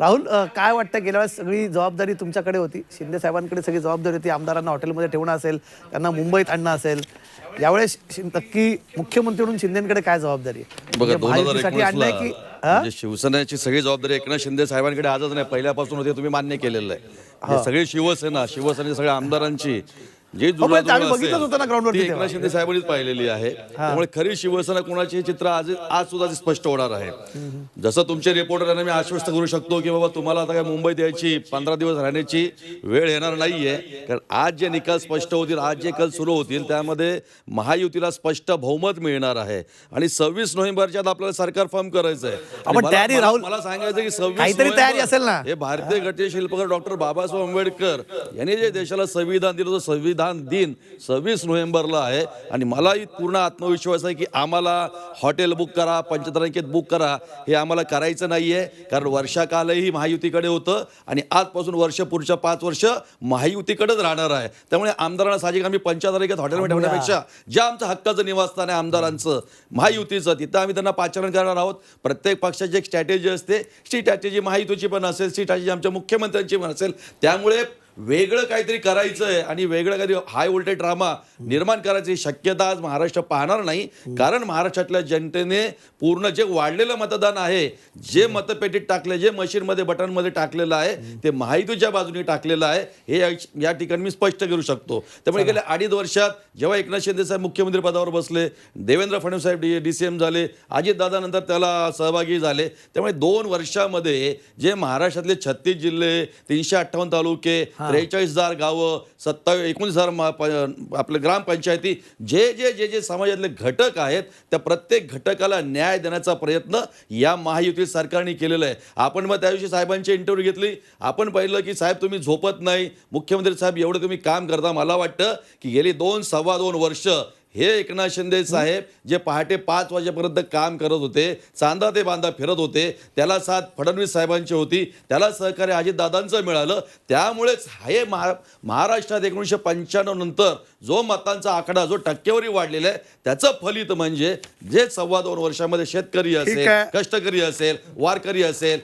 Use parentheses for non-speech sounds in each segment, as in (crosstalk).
राहुल काय वाटतं? गेल्या वेळेस सगळी जबाबदारी तुमच्याकडे होती. शिंदे साहेबांकडे सगळी जबाबदारी होती. आमदारांना हॉटेलमध्ये ठेवणं असेल त्यांना मुंबईत आणणं असेल. यावेळेस नक्की मुख्यमंत्री म्हणून शिंदेकडे काय जबाबदारी आहे? म्हणजे की? म्हणजे शिवसेनेची सगळी जबाबदारी एकनाथ शिंदे साहेबांकडे आजच नाही. पहिल्यापासून होते तुम्ही मान्य केलेलं आहे. सगळी शिवसेना शिवसेने सगळ्या आमदारांची जी पण जुळवाजुळव आम्ही असेल, बघितलंच होतं ना groundवरती ती तेव्हा. एकनाथ शिंदे साहेबांनीच पाहिलेली आहे. त्यामुळे खरी शिवसेना कोणाची हे चित्र आज आज सुद्धा स्पष्ट होणार आहे. जसं तुमचे रिपोर्टरांना मी आश्वस्त करू शकतो की बाबा तुम्हाला आता काय मुंबईत यायची पंधरा दिवस राहण्याची वेळ येणार नाहीये. कारण आज जे निकाल स्पष्ट होतील आज जे कल सुरू होतील त्यामध्ये महायुतीला स्पष्ट बहुमत मिळणार आहे. आणि सव्वीस नोव्हेंबरच्या आत आपल्याला सरकार फॉर्म करायचं आहे आणि आपण मला- तयारी, मला- राहुल- मला सांगायचं की सव्वीस काहीतरी तयारी असेल ना? हे भारतीय घटने शिल्पकार डॉक्टर बाबासाहेब आंबेडकर यांनी जे देशाला संविधान दिलं होतं संविधान दिन सव्वीस नोव्हेंबरला आहे. आणि मलाही पूर्ण आत्मविश्वास आहे की आम्हाला हॉटेल बुक करा पंचतारांकित बुक करा हे आम्हाला करायचं नाहीये. कारण वर्षाकालही महायुतीकडे होतं आणि आजपासून वर्ष पुढच्या पाच वर्ष महायुतीकडेच राहणार आहे. त्यामुळे आमदारांना साहजिक आम्ही पंचतारांकित हॉटेलमध्ये ठेवण्यापेक्षा ज्या आमचं हक्काचं निवासस्थान आहे आमदारांचं महायुतीचं तिथं आम्ही त्यांना पाचारण करणार आहोत. प्रत्येक पक्षाची एक स्ट्रॅटेजी असते. ती स्ट्रॅटेजी महायुतीची पण असेल ती स्ट्रॅटेजी आमच्या मुख्यमंत्र्यांची पण असेल. त्यामुळे वेगळं काहीतरी करायचं आहे आणि वेगळं काहीतरी हाय व्होल्टेज ड्रामा निर्माण करायची शक्यता आज महाराष्ट्र पाहणार नाही. कारण महाराष्ट्रातल्या जनतेने पूर्ण जे वाढलेलं मतदान आहे जे मतपेटीत टाकले जे मशीनमध्ये बटनमध्ये टाकलेलं आहे ते महायुतीच्या बाजूने टाकलेलं आहे हे या- या ठिकाणी मी स्पष्ट करू शकतो. त्यामुळे गेल्या अडीच वर्षात जेव्हा एकनाथ शिंदे साहेब मुख्यमंत्री पदावर बसले देवेंद्र फडणवीस साहेब डी डी सी एम झाले अजितदादानंतर त्याला सहभागी झाले त्यामुळे दोन वर्षामध्ये जे महाराष्ट्रातले छत्तीस जिल्हे तीनशे अठ्ठावन्न तालुके त्रेचाळीस हजार गावं सत्तावीस एकोणीस हजार आपले ग्रामपंचायती जे जे जे जे समाजातले घटक आहेत त्या प्रत्येक घटकाला न्याय देण्याचा प्रयत्न या महायुती सरकारने केलेला आहे. आपण मग त्याविषयी साहेबांची इंटरव्ह्यू घेतली. आपण पाहिलं की साहेब तुम्ही झोपत नाही. मुख्यमंत्री साहेब एवढं तुम्ही काम करता. मला वाटतं की गेली दोन सव्वा दोन वर्ष हे एकनाथ शिंदे साहेब जे पहाटे पाच वाजेपर्यंत काम करत होते चांदा ते बांधा फिरत होते त्याला साथ फडणवीस साहेबांची होती त्याला सहकार्य अजितदादांचं मिळालं त्यामुळेच हे महा महाराष्ट्रात एकोणीसशे पंच्याण्णव नंतर जो मतांचा आकडा जो टक्केवारी वाढलेला आहे त्याचं फलित म्हणजे जे सव्वा दोन वर्षामध्ये शेतकरी असेल. कष्टकरी असेल वारकरी असेल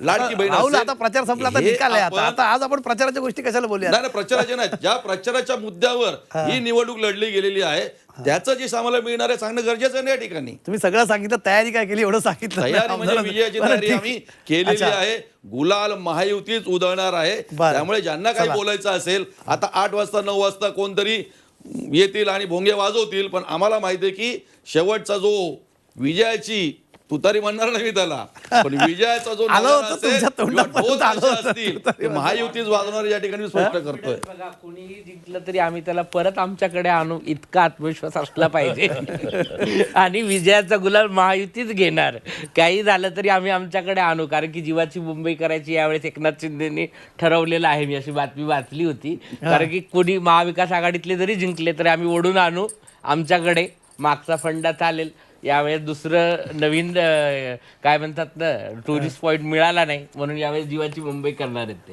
लाडका बहीण प्रचार संपला आता. आज आपण प्रचाराच्या गोष्टी कशाला बोलूया नाही, प्रचाराच्या नाही. ज्या प्रचाराच्या मुद्द्यावर ही निवडणूक लढली गेलेली आहे त्याचं जे आम्हाला मिळणार आहे सांगणं गरजेचं आहे ना या ठिकाणी तुम्ही सगळं सांगितलं तयारी काय केली एवढं सांगितलं तयारी म्हणजे. विजयाची तयारी. आम्ही केलेली. आहे गुलाल महायुतीच उधळणार आहे. त्यामुळे ज्यांना काही. बोलायचं असेल आता आठ वाजता नऊ वाजता कोणतरी येतील आणि भोंगे वाजवतील पण आम्हाला माहिती आहे की शेवटचा जो विजयाची तुतारी म्हणणार नाही मी त्याला. (laughs) पण विजयाचा जो असतील महायुतीच वाजवणार या ठिकाणी मी स्पष्ट करतोय. बघा कोणीही जिंकलं तरी आम्ही त्याला परत आमच्याकडे आणू इतका आत्मविश्वास असला पाहिजे. (laughs) आणि विजयाचा गुलाल महायुतीच घेणार. काही झालं तरी आम्ही आमच्याकडे आणू कारण की जीवाची मुंबई करायची यावेळेस एकनाथ शिंदेनी ठरवलेलं आहे मी अशी बातमी वाचली होती. कारण की कोणी महाविकास आघाडीतले जरी जिंकले तरी आम्ही ओढून आणू आमच्याकडे. मागचा फंडा चालेल. यावेळेस दुसरं नवीन अं, काय म्हणतात ना टुरिस्ट पॉईंट मिळाला नाही म्हणून यावेळेस जीवाची मुंबई करणार आहेत ते.